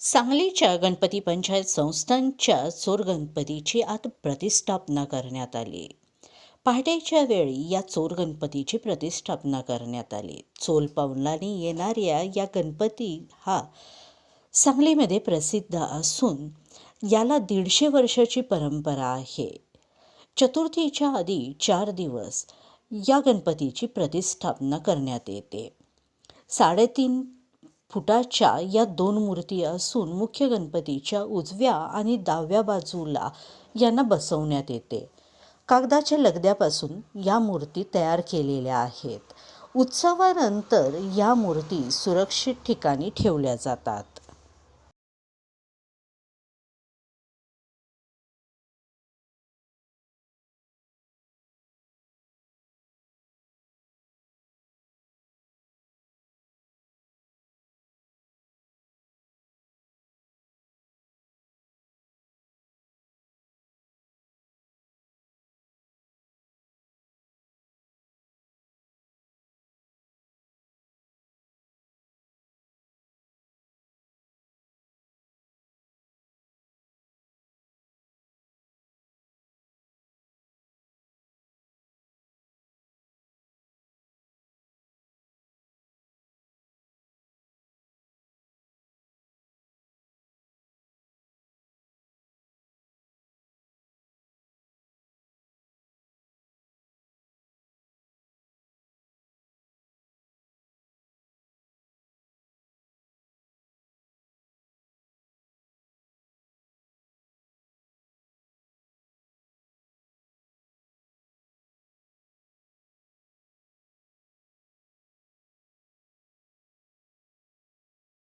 सांगलीच्या गणपती पंचायत संस्थांच्या चोर गणपतीची आत प्रतिष्ठापना करण्यात आली. पहाटेच्या वेळी या चोर गणपतीची प्रतिष्ठापना करण्यात आली. चोल पावलाने येणाऱ्या या गणपती हा सांगलीमध्ये प्रसिद्ध असून याला दीडशे वर्षाची परंपरा आहे. चतुर्थीच्या आधी चार दिवस या गणपतीची प्रतिष्ठापना करण्यात येते. साडेतीन फुटाच्या या दोन मूर्ती असून मुख्य गणपतीच्या उजव्या आणि डाव्या बाजूला यांना बसवण्यात येते. कागदाच्या लगद्यापासून या मूर्ती तयार केलेल्या आहेत. उत्सवानंतर या मूर्ती सुरक्षित ठिकाणी ठेवल्या जातात.